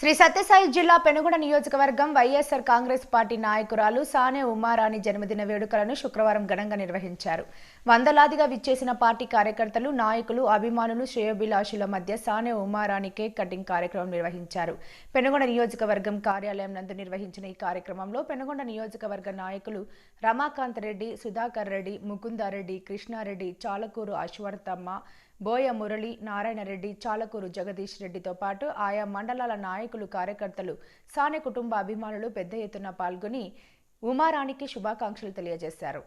శ్రీ సత్యసాయి జిల్లా పెనుగొండ నియోజకవర్గం వైఎస్ఆర్ కాంగ్రెస్ పార్టీ నాయకురాలు సానే ఉమారాణి జన్మదిన వేడుకలను శుక్రవారం ఘనంగా నిర్వహించారు. వందలాదిగా విచ్చేసిన పార్టీ కార్యకర్తలు నాయకులు అభిమానులు శ్రేయోభిలాషుల మధ్య సానే ఉమారాణి కేక్ కటింగ్ కార్యక్రమం నిర్వహించారు. పెనుగొండ నియోజకవర్గం కార్యాలయం నందు నిర్వహించిన ఈ కార్యక్రమంలో పెనుగొండ నియోజకవర్గ నాయకులు రమాకాంత్ రెడ్డి సుధాకర్ రెడ్డి ముకుందారెడ్డి కృష్ణారెడ్డి చాలకూరు అశ్వర్థమ్మ బోయ మురళి నారాయణరెడ్డి చాలకూరు జగదీష్ రెడ్డితో పాటు ఆయా మండలాల నాయకులు కార్యకర్తలు సానె కుటుంబ అభిమానులు పెద్ద ఎత్తున పాల్గొని ఉమారాణికి శుభాకాంక్షలు తెలియజేశారు.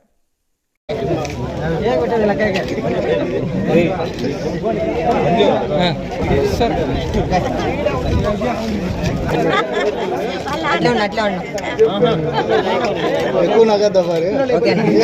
అట్లా ఉండు అట్లా ఉండు. ఎక్కువ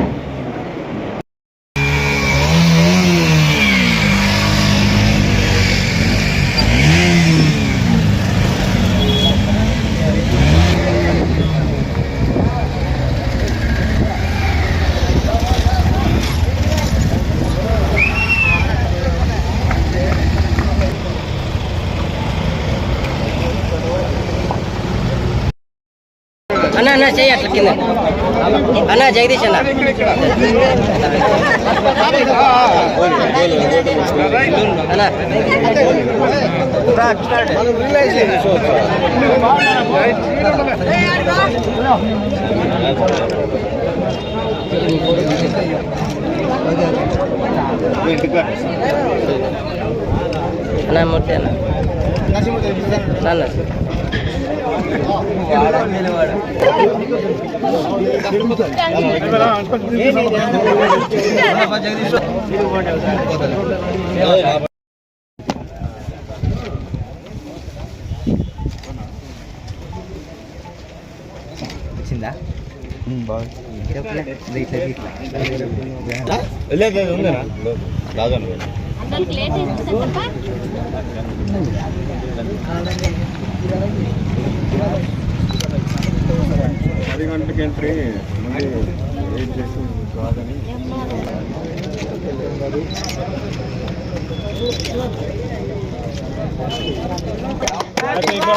అన్న అన్న చెయ్యి అట్లా కింద. అన్న జగదీష్ అన్న. అన్న. అన్న మూర్తి అన్న. అన్న. వచ్చిందా? అందరికి లేట్ అయింది చెప్పా పది గంటలకి ఎంట్రీ మళ్ళీ వెయిట్ చేసి కాదని అవునమ్మా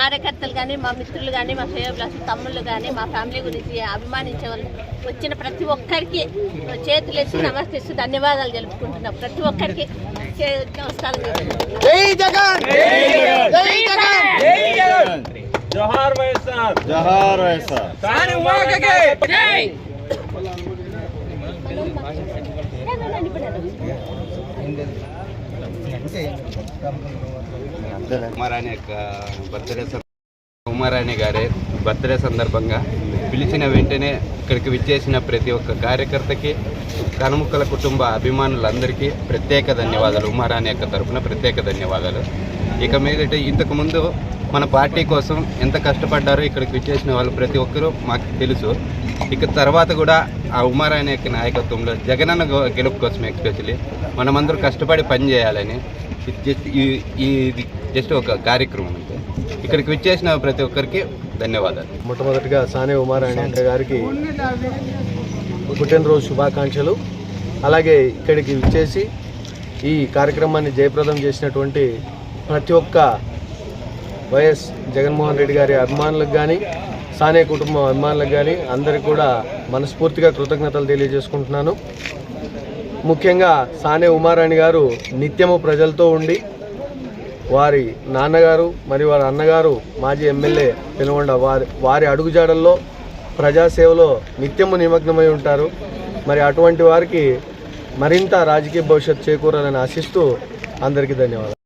కార్యకర్తలు కానీ మా మిత్రులు కానీ మా శ్రేయోభిలాష తమ్ముళ్ళు కానీ మా ఫ్యామిలీ గురించి అభిమానించే వాళ్ళు వచ్చిన ప్రతి ఒక్కరికి చేతులెత్తి నమస్తిస్తూ ధన్యవాదాలు తెలుపుకుంటున్నాం. ప్రతి ఒక్కరికి నమస్కారం చేసుకుంటున్నాం. జోహార్ వైఎస్ఆర్! జహార్ వైఎస్ఆర్! రాణి ఉమారాణి జై! ఉమారాణి యొక్క బర్త్డే ఉమారాణి గారి బర్త్డే సందర్భంగా పిలిచిన వెంటనే ఇక్కడికి విచ్చేసిన ప్రతి ఒక్క కార్యకర్తకి కనుముక్కల కుటుంబ అభిమానులందరికీ ప్రత్యేక ధన్యవాదాలు. ఉమారాణి యొక్క తరపున ప్రత్యేక ధన్యవాదాలు. ఇక మీదట ఇంతకు ముందు మన పార్టీ కోసం ఎంత కష్టపడ్డారో ఇక్కడికి విచ్చేసిన వాళ్ళు ప్రతి ఒక్కరూ మాకు తెలుసు. ఇక తర్వాత కూడా ఆ ఉమారాయణ యొక్క నాయకత్వంలో జగనన్న అన్న గెలుపు కోసం ఎక్స్పెషలీ మనమందరూ కష్టపడి పని చేయాలని ఇది జస్ట్ ఈ- ఈ ఇది జస్ట్ ఒక కార్యక్రమం అంతే. ఇక్కడికి విచ్చేసిన ప్రతి ఒక్కరికి ధన్యవాదాలు. మొట్టమొదటిగా సానే ఉమారాయణ అక్క గారికి పుట్టినరోజు శుభాకాంక్షలు. అలాగే ఇక్కడికి విచ్చేసి ఈ కార్యక్రమాన్ని జయప్రదం చేసినటువంటి ప్రతి ఒక్క వైఎస్ జగన్మోహన్ రెడ్డి గారి అభిమానులకు కానీ సానే కుటుంబం అభిమానులకు కానీ అందరికి కూడా మనస్ఫూర్తిగా కృతజ్ఞతలు తెలియజేసుకుంటున్నాను. ముఖ్యంగా సానే ఉమారాణి గారు నిత్యము ప్రజలతో ఉండి వారి నాన్నగారు మరియు వారి అన్నగారు మాజీ ఎమ్మెల్యే పెనుగొండ వారి వారి అడుగుజాడల్లో ప్రజాసేవలో నిత్యము నిమగ్నమై ఉంటారు. మరి అటువంటి వారికి మరింత రాజకీయ భవిష్యత్తు చేకూరాలని ఆశిస్తూ అందరికీ ధన్యవాదాలు.